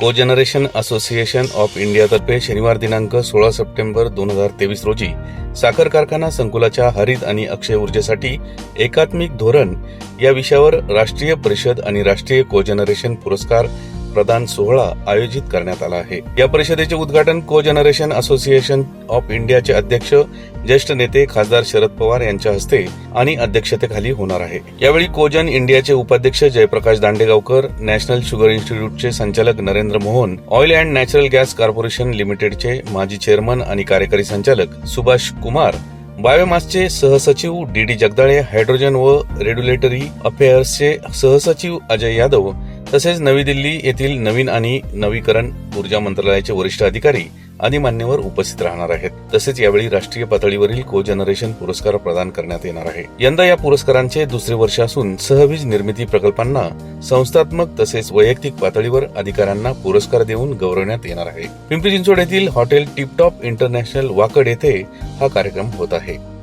को generation association of इंडियातर्फे शनिवार दिनांक सोळा सप्टेंबर दोन हजार तेवीस रोजी साखर कारखाना संकुलाच्या हरित आणि अक्षय ऊर्जेसाठी एकात्मिक धोरण या विषयावर राष्ट्रीय परिषद आणि राष्ट्रीय को जनरेशन पुरस्कार प्रदान सोहळा आयोजित करण्यात आला आहे. या परिषदेचे उद्घाटन को जनरेशन असोसिएशन ऑफ इंडियाचे अध्यक्ष ज्येष्ठ नेते खासदार शरद पवार यांच्या हस्ते आणि अध्यक्षतेखाली होणार आहे. यावेळी कोजन इंडियाचे उपाध्यक्ष जयप्रकाश दांडेगावकर नॅशनल शुगर इन्स्टिट्यूटचे संचालक Narendra Mohan oil and natural gas corporation लिमिटेडचे माजी चेअरमन आणि कार्यकारी संचालक सुभाष कुमार बायोमासचे सहसचिव डी डी जगदाळे हायड्रोजन व रेग्युलेटरी अफेअर्सचे सहसचिव अजय यादव तसेच नवी दिल्ली येथील नवीन आणि नवीकरण ऊर्जा मंत्रालयाचे वरिष्ठ अधिकारी आदी मान्यवर उपस्थित राहणार आहेत. तसेच यावेळी राष्ट्रीय पातळीवरील को जनरेशन पुरस्कार प्रदान करण्यात येणार आहे. यंदा या पुरस्कारांचे दुसरे वर्ष असून सहवीज निर्मिती प्रकल्पांना संस्थात्मक तसेच वैयक्तिक पातळीवर अधिकाऱ्यांना पुरस्कार देऊन गौरवण्यात येणार आहे. पिंपरी चिंचवड येथील हॉटेल टिपटॉप इंटरनॅशनल वाकड येथे हा कार्यक्रम होत आहे.